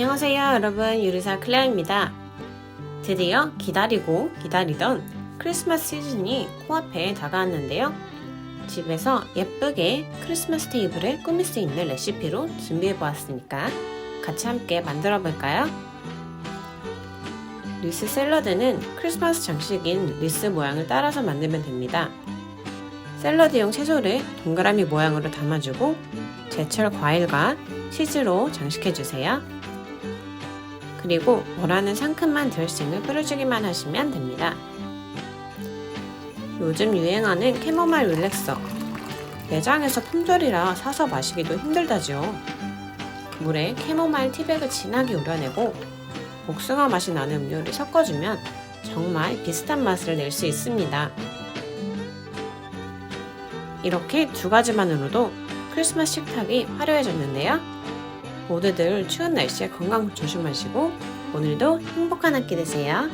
안녕하세요 여러분 유리사 클레어입니다. 드디어 기다리고 기다리던 크리스마스 시즌이 코앞에 다가왔는데요. 집에서 예쁘게 크리스마스 테이블을 꾸밀 수 있는 레시피로 준비해 보았으니까 같이 함께 만들어 볼까요? 리스 샐러드는 크리스마스 장식인 리스 모양을 따라서 만들면 됩니다. 샐러드용 채소를 동그라미 모양으로 담아주고 제철 과일과 치즈로 장식해주세요. 그리고 원하는 상큼한 드레싱을 뿌려주기만 하시면 됩니다. 요즘 유행하는 캐모마일 릴렉서. 매장에서 품절이라 사서 마시기도 힘들다죠. 물에 캐모마일 티백을 진하게 우려내고 복숭아 맛이 나는 음료를 섞어주면 정말 비슷한 맛을 낼 수 있습니다. 이렇게 두 가지만으로도 크리스마스 식탁이 화려해졌는데요. 모두들 추운 날씨에 건강 조심하시고 오늘도 행복한 학기 되세요.